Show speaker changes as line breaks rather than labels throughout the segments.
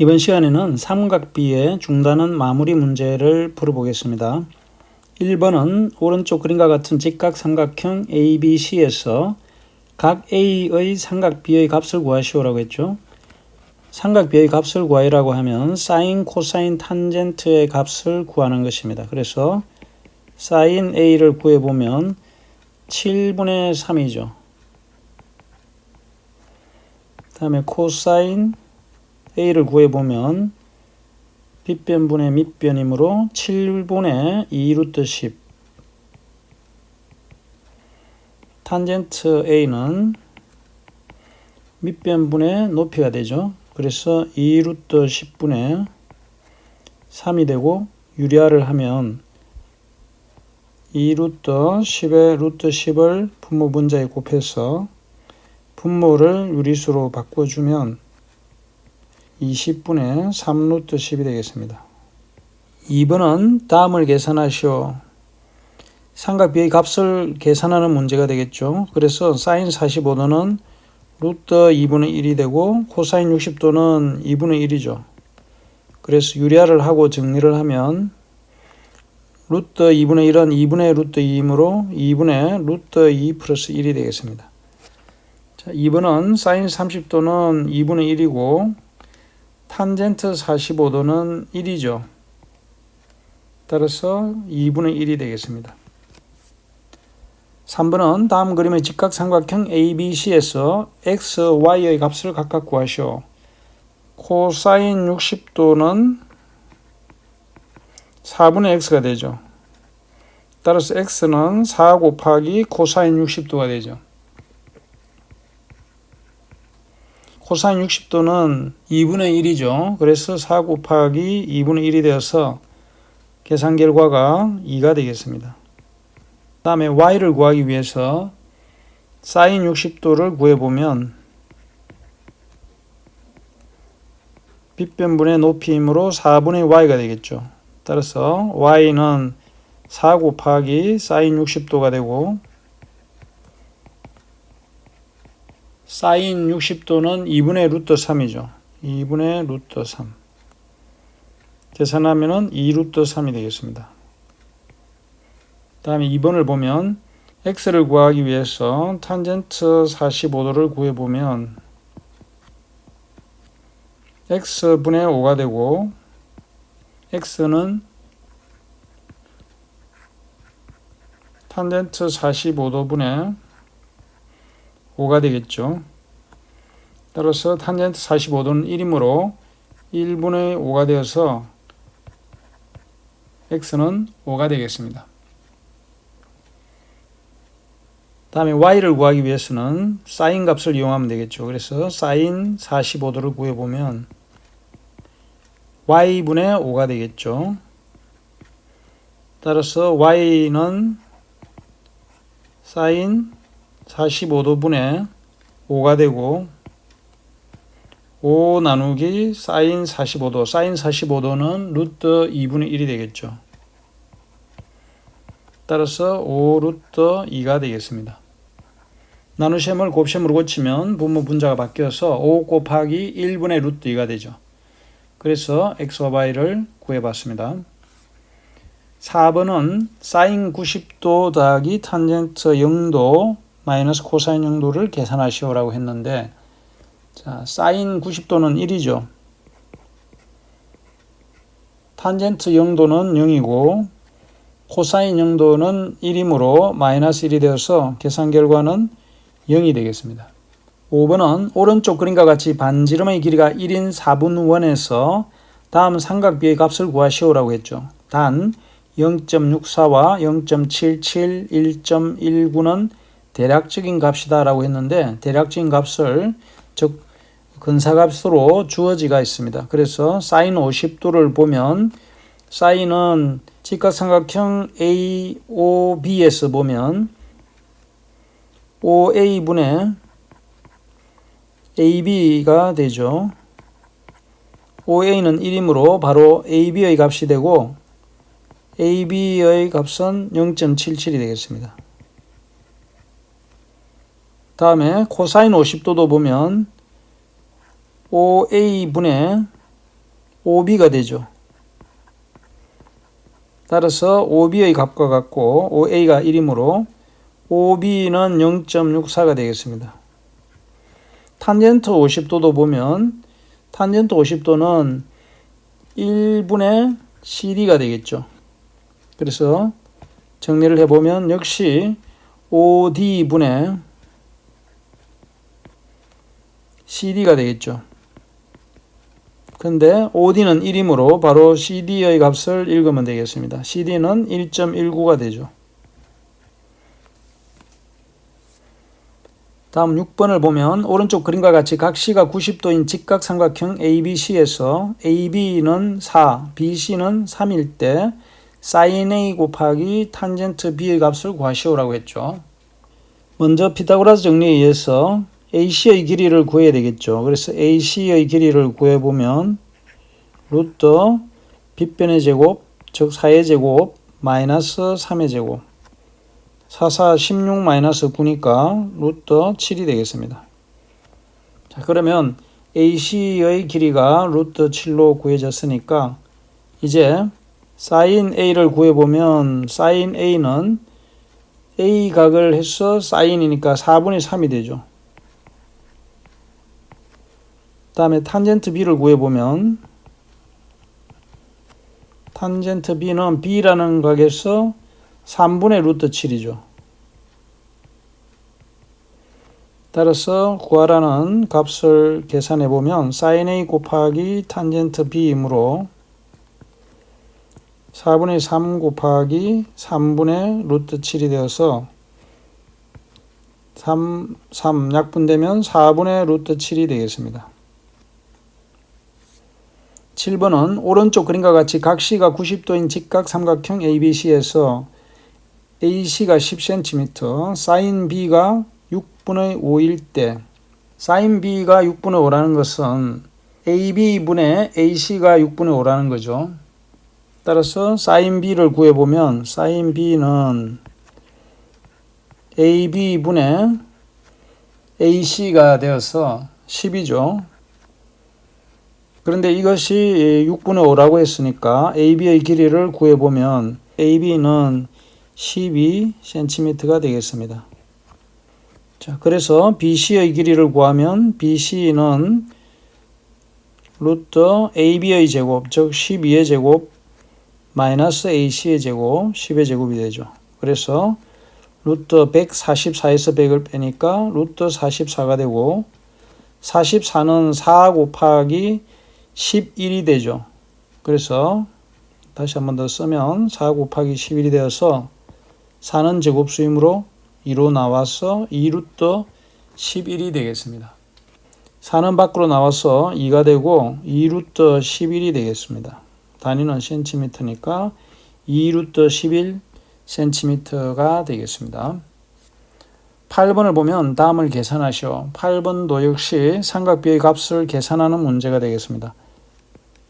이번 시간에는 삼각비의 중단원 마무리 문제를 풀어보겠습니다. 1번은 오른쪽 그림과 같은 직각 삼각형 ABC에서 각 A의 삼각 B의 값을 구하시오라고 했죠. 삼각 B의 값을 구하라고 하면 사인, 코사인, 탄젠트의 값을 구하는 것입니다. 그래서 사인 A를 구해보면 7분의 3이죠. 다음에 코사인 A를 구해보면 빗변분의 밑변이므로 7분의 2 루트 10 탄젠트 A는 밑변분의 높이가 되죠. 그래서 2 루트 10분의 3이 되고 유리화를 하면 2 루트 10의 루트 10을 분모 분자에 곱해서 분모를 유리수로 바꿔주면 20분의 3루트 10이 되겠습니다. 2번은 다음을 계산하시오. 삼각비의 값을 계산하는 문제가 되겠죠. 그래서 사인 45도는 루트 2분의 1이 되고 코사인 60도는 2분의 1이죠. 그래서 유리화를 하고 정리를 하면 루트 2분의 1은 2분의 루트 2이므로 2분의 루트 2 플러스 1이 되겠습니다. 자, 2번은 사인 30도는 2분의 1이고 탄젠트 45도는 1이죠. 따라서 2분의 1이 되겠습니다. 3번은 다음 그림의 직각삼각형 ABC에서 x, y의 값을 각각 구하시오. 코사인 60도는 4분의 x가 되죠. 따라서 x는 4 곱하기 코사인 60도가 되죠. 코사인 60도는 2분의 1이죠. 그래서 4 곱하기 2분의 1이 되어서 계산 결과가 2가 되겠습니다. 다음에 y를 구하기 위해서 사인 60도를 구해보면 빗변분의 높이이므로 4분의 y가 되겠죠. 따라서 y는 4 곱하기 사인 60도가 되고 사인 60도는 2분의 루트 3이죠. 2분의 루트 3. 계산하면 2 루트 3이 되겠습니다. 다음에 2번을 보면 x를 구하기 위해서 탄젠트 45도를 구해보면 x분의 5가 되고 x는 탄젠트 45도 분의 5가 되겠죠. 따라서 탄젠트 45도는 1이므로 1분의 5가 되어서 x는 5가 되겠습니다. 다음에 y를 구하기 위해서는 사인 값을 이용하면 되겠죠. 그래서 사인 45도를 구해보면 y분의 5가 되겠죠. 따라서 y는 사인 45도분의 5가 되고 5 나누기 사인 45도 사인 45도는 루트 2분의 1이 되겠죠. 따라서 5 루트 2가 되겠습니다. 나누셈을 곱셈으로 고치면 분모 분자가 바뀌어서 5 곱하기 1분의 루트 2가 되죠. 그래서 x와 y를 구해봤습니다. 4번은 사인 90도 더하기 탄젠트 0도 마이너스 코사인 0도를 계산하시오라고 했는데 자, 사인 90도는 1이죠. 탄젠트 0도는 0이고 코사인 0도는 1이므로 마이너스 1이 되어서 계산 결과는 0이 되겠습니다. 5번은 오른쪽 그림과 같이 반지름의 길이가 1인 4분원에서 다음 삼각비의 값을 구하시오라고 했죠. 단 0.64와 0.77, 1.19는 대략적인 값이다라고 했는데 대략적인 값을 즉 근사값으로 주어지가 있습니다. 그래서 사인 50도를 보면 사인은 직각삼각형 AOB에서 보면 OA분의 AB가 되죠. OA는 1이므로 바로 AB의 값이 되고 AB의 값은 0.77이 되겠습니다. 다음에 코사인 50도도 보면 OA분의 OB가 되죠. 따라서 OB의 값과 같고 OA가 1이므로 OB는 0.64가 되겠습니다. 탄젠트 50도도 보면 탄젠트 50도는 1분의 CD가 되겠죠. 그래서 정리를 해보면 역시 OD분의 CD가 되겠죠. 근데 OD는 1이므로 바로 CD의 값을 읽으면 되겠습니다. CD는 1.19가 되죠. 다음 6번을 보면 오른쪽 그림과 같이 각 C가 90도인 직각삼각형 ABC에서 AB는 4, BC는 3일 때 sin A 곱하기 탄젠트 B의 값을 구하시오라고 했죠. 먼저 피타고라스 정리에 의해서 AC의 길이를 구해야 되겠죠. 그래서 AC의 길이를 구해보면 루트 빗변의 제곱 즉 4의 제곱 마이너스 3의 제곱 4, 4, 16 마이너스 9니까 루트 7이 되겠습니다. 자 그러면 AC의 길이가 루트 7로 구해졌으니까 이제 sin A를 구해보면 sin A는 A 각을 해서 sin이니까 4분의 3이 되죠. 다음에 탄젠트 B를 구해보면 탄젠트 B는 B라는 각에서 3분의 루트 7이죠. 따라서 구하라는 값을 계산해 보면 sin A 곱하기 탄젠트 B이므로 4분의 3 곱하기 3분의 루트 7이 되어서 3, 3 약분되면 4분의 루트 7이 되겠습니다. 7번은 오른쪽 그림과 같이 각 C가 90도인 직각 삼각형 ABC에서 AC가 10cm, sin B가 6분의 5일 때 sin B가 6분의 5라는 것은 AB분의 AC가 6분의 5라는 거죠. 따라서 sin B를 구해보면 sin B는 AB분의 AC가 되어서 10이죠. 그런데 이것이 6분의 5라고 했으니까 AB의 길이를 구해보면 AB는 12cm가 되겠습니다. 자, 그래서 BC의 길이를 구하면 BC는 루트 AB의 제곱, 즉 12의 제곱 마이너스 AC의 제곱, 10의 제곱이 되죠. 그래서 루트 144에서 100을 빼니까 루트 44가 되고 44는 4 곱하기 11이 되죠. 그래서 다시 한 번 더 쓰면 4 곱하기 11이 되어서 4는 제곱수이므로 2로 나와서 2루트 11이 되겠습니다. 4는 밖으로 나와서 2가 되고 2루트 11이 되겠습니다. 단위는 센티미터니까 2루트 11 센티미터가 되겠습니다. 8번을 보면 다음을 계산하시오. 8번도 역시 삼각비의 값을 계산하는 문제가 되겠습니다.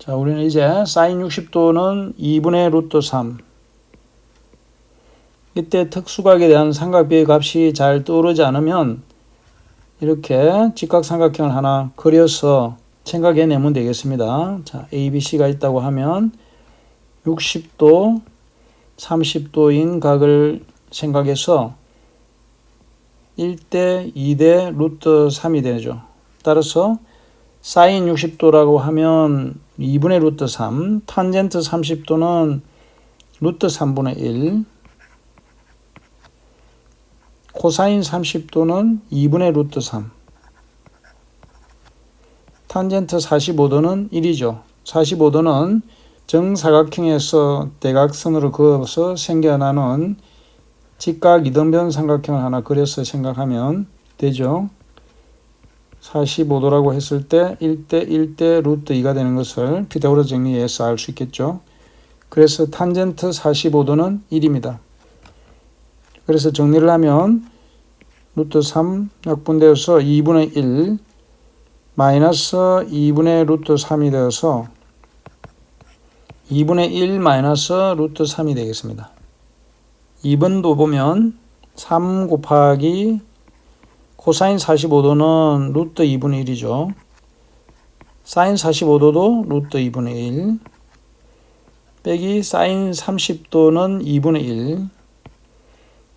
자, 우리는 이제 사인 60도는 2분의 루트 3. 이때 특수각에 대한 삼각비의 값이 잘 떠오르지 않으면 이렇게 직각삼각형을 하나 그려서 생각해 내면 되겠습니다. 자, ABC가 있다고 하면 60도, 30도인 각을 생각해서 1대 2대 루트 3이 되죠. 따라서 사인 60도라고 하면 2분의 루트 3, 탄젠트 30도는 루트 3분의 1, 코사인 30도는 2분의 루트 3, 탄젠트 45도는 1이죠. 45도는 정사각형에서 대각선으로 그어서 생겨나는 직각 이등변 삼각형을 하나 그려서 생각하면 되죠. 45도라고 했을 때 1대 1대 루트 2가 되는 것을 피타고라 정리해서 알 수 있겠죠. 그래서 탄젠트 45도는 1입니다. 그래서 정리를 하면 루트 3 약분되어서 2분의 1 마이너스 2분의 루트 3이 되어서 2분의 1 마이너스 루트 3이 되겠습니다. 2번도 보면 3 곱하기 코사인 45도는 루트 2분의 1이죠. 사인 45도도 루트 2분의 1 빼기 사인 30도는 2분의 1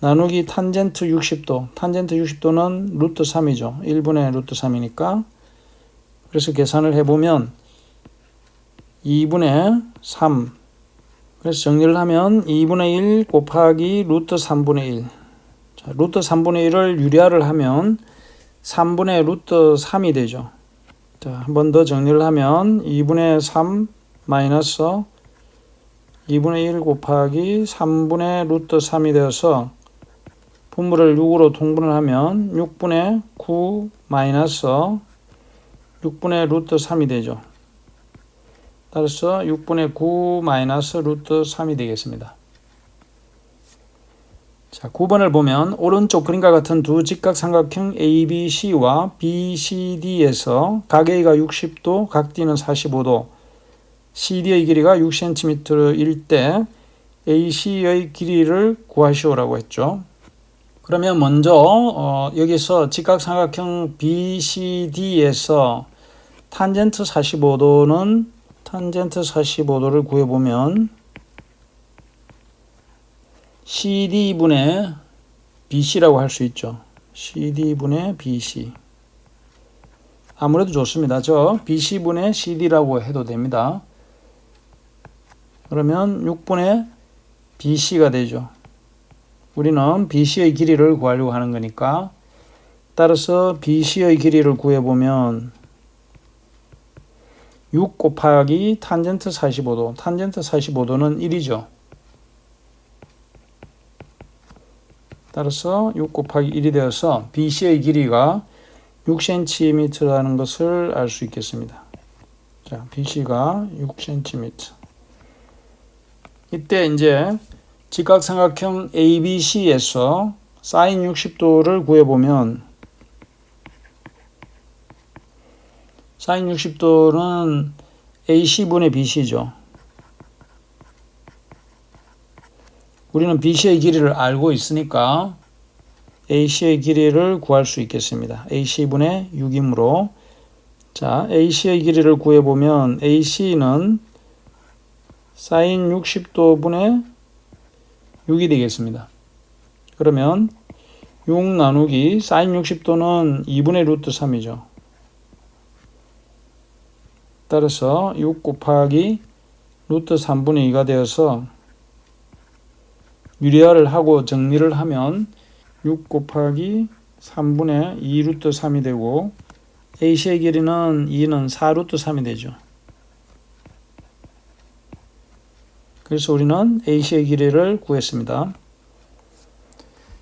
나누기 탄젠트 60도. 탄젠트 60도는 루트 3이죠. 1분의 루트 3이니까. 그래서 계산을 해보면 2분의 3 그래서 정리를 하면 2분의 1 곱하기 루트 3분의 1 자, 루트 3분의 1을 유리화를 하면 3분의 루트 3이 되죠 자, 한 번 더 정리를 하면 2분의 3 마이너스 2분의 1 곱하기 3분의 루트 3이 되어서 분모를 6으로 통분을 하면 6분의 9 마이너스 6분의 루트 3이 되죠. 따라서 6분의 9 마이너스 루트 3이 되겠습니다. 자, 9번을 보면 오른쪽 그림과 같은 두 직각삼각형 ABC와 BCD에서 각 A가 60도, 각 D는 45도, CD의 길이가 6cm일 때 AC의 길이를 구하시오라고 했죠. 그러면 먼저 어, 여기서 직각삼각형 BCD에서 탄젠트 45도는 탄젠트 45도를 구해보면 CD분의 BC라고 할 수 있죠. CD분의 BC. 아무래도 좋습니다. 저 BC분의 CD라고 해도 됩니다. 그러면 6분의 BC가 되죠. 우리는 BC의 길이를 구하려고 하는 거니까 따라서 BC의 길이를 구해보면 6 곱하기 탄젠트 45도 탄젠트 45도는 1이죠. 따라서 6 곱하기 1이 되어서 BC의 길이가 6cm라는 것을 알 수 있겠습니다. 자, BC가 6cm. 이때 이제 직각삼각형 ABC에서 사인 60도를 구해보면 사인 60도는 AC분의 BC죠. 우리는 BC의 길이를 알고 있으니까 AC의 길이를 구할 수 있겠습니다. AC분의 6이므로 자 AC의 길이를 구해보면 AC는 사인 60도 분의 6이 되겠습니다. 그러면 6 나누기 사인 60도는 2분의 루트 3이죠. 따라서 6 곱하기 루트 3분의 2가 되어서 유리화를 하고 정리를 하면 6 곱하기 3분의 2 루트 3이 되고 AC의 길이는 2는 4 루트 3이 되죠. 그래서 우리는 AC의 길이를 구했습니다.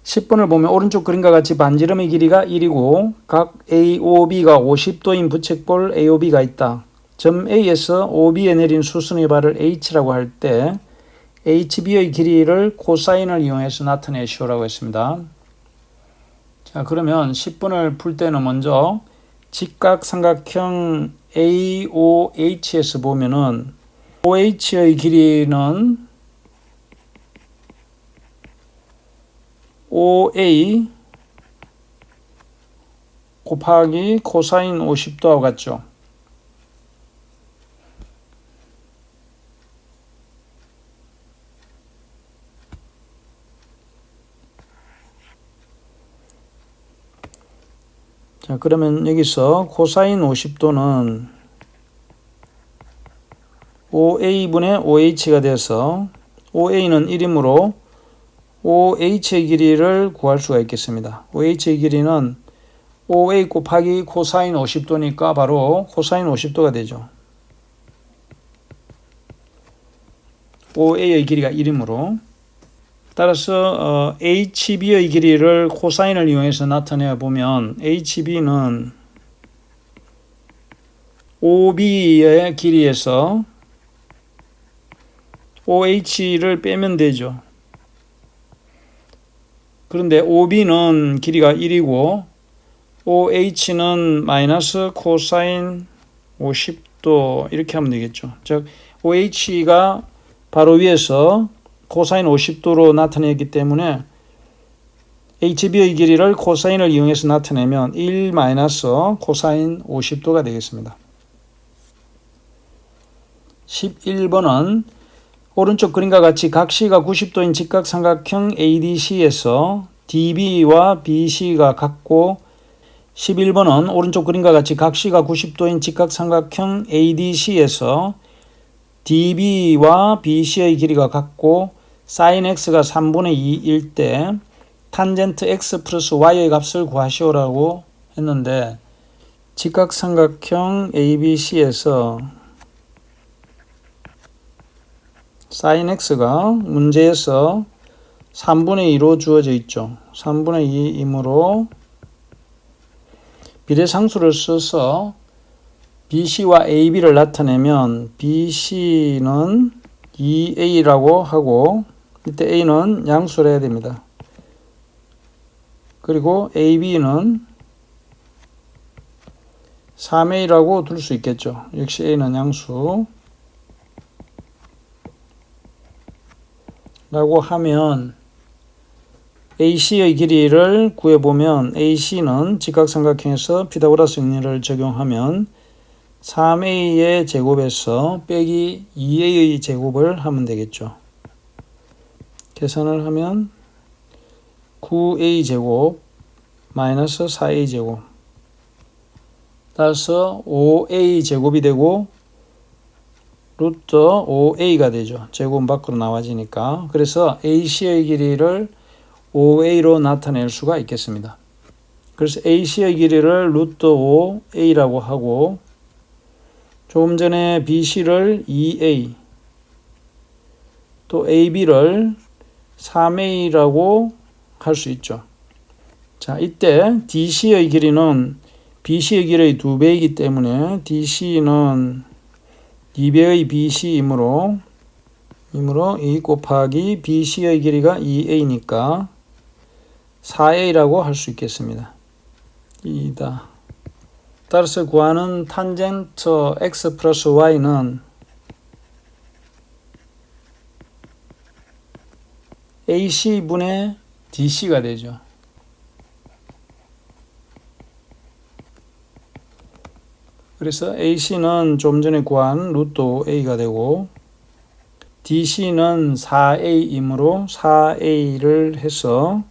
10번을 보면 오른쪽 그림과 같이 반지름의 길이가 1이고 각 AOB가 50도인 부책볼 AOB가 있다. 점 A에서 OB에 내린 수순의 발을 H라고 할 때 HB의 길이를 코사인을 이용해서 나타내시오라고 했습니다. 자, 그러면 10번을 풀 때는 먼저 직각삼각형 AOH에서 보면은 OH의 길이는 OA 곱하기 코사인 50도와 같죠. 그러면 여기서 코사인 50도는 OA분의 OH가 돼서 OA는 1이므로 OH의 길이를 구할 수가 있겠습니다. OH의 길이는 OA 곱하기 코사인 50도니까 바로 코사인 50도가 되죠. OA의 길이가 1이므로 따라서 어, HB의 길이를 코사인을 이용해서 나타내 보면 HB는 OB의 길이에서 OH를 빼면 되죠. 그런데 OB는 길이가 1이고 OH는 마이너스 코사인 50도 이렇게 하면 되겠죠. 즉 OH가 바로 위에서 코사인 50도로 나타내기 때문에 HB의 길이를 코사인을 이용해서 나타내면 1 마이너스 코사인 50도가 되겠습니다. 11번은 오른쪽 그림과 같이 각시가 90도인 직각삼각형 ADC에서 DB와 BC가 같고 11번은 오른쪽 그림과 같이 각시가 90도인 직각삼각형 ADC에서 DB와 BC의 길이가 같고 sin x가 3분의 2일 때 탄젠트 x 플러스 y의 값을 구하시오라고 했는데 직각삼각형 ABC에서 sin x가 문제에서 3분의 2로 주어져 있죠. 3분의 2이므로 비례상수를 써서 BC와 AB를 나타내면 BC는 2A라고 하고 이때 A는 양수를 해야 됩니다. 그리고 AB는 3A라고 둘 수 있겠죠. 역시 A는 양수. 라고 하면 AC의 길이를 구해보면 AC는 직각삼각형에서 피타고라스 정리를 적용하면 3A의 제곱에서 빼기 2A의 제곱을 하면 되겠죠. 계산을 하면 9A 제곱 마이너스 4A 제곱 따라서 5A 제곱이 되고 루트 5A가 되죠. 제곱 밖으로 나와지니까. 그래서 AC의 길이를 5A로 나타낼 수가 있겠습니다. 그래서 AC의 길이를 루트 5A라고 하고 조금 전에 BC를 2A 또 AB를 3A라고 할 수 있죠. 자, 이때 DC의 길이는 BC의 길이의 2배이기 때문에 DC는 2배의 BC이므로 이므로 2 곱하기 BC의 길이가 2A니까 4A라고 할 수 있겠습니다. 2다. 따라서 구하는 탄젠트 x 플러스 y는 AC분의 DC가 되죠. 그래서 AC는 좀 전에 구한 루트 A가 되고 DC는 4A이므로 4A를 해서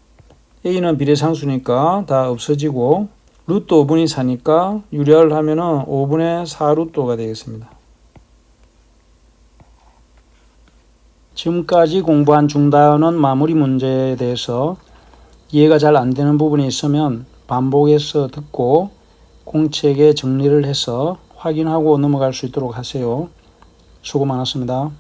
A는 비례상수니까 다 없어지고 루트 5분이 4니까 유리화를 하면은 5분의 4 루트가 되겠습니다. 지금까지 공부한 중단원 마무리 문제에 대해서 이해가 잘 안 되는 부분이 있으면 반복해서 듣고 공책에 정리를 해서 확인하고 넘어갈 수 있도록 하세요. 수고 많았습니다.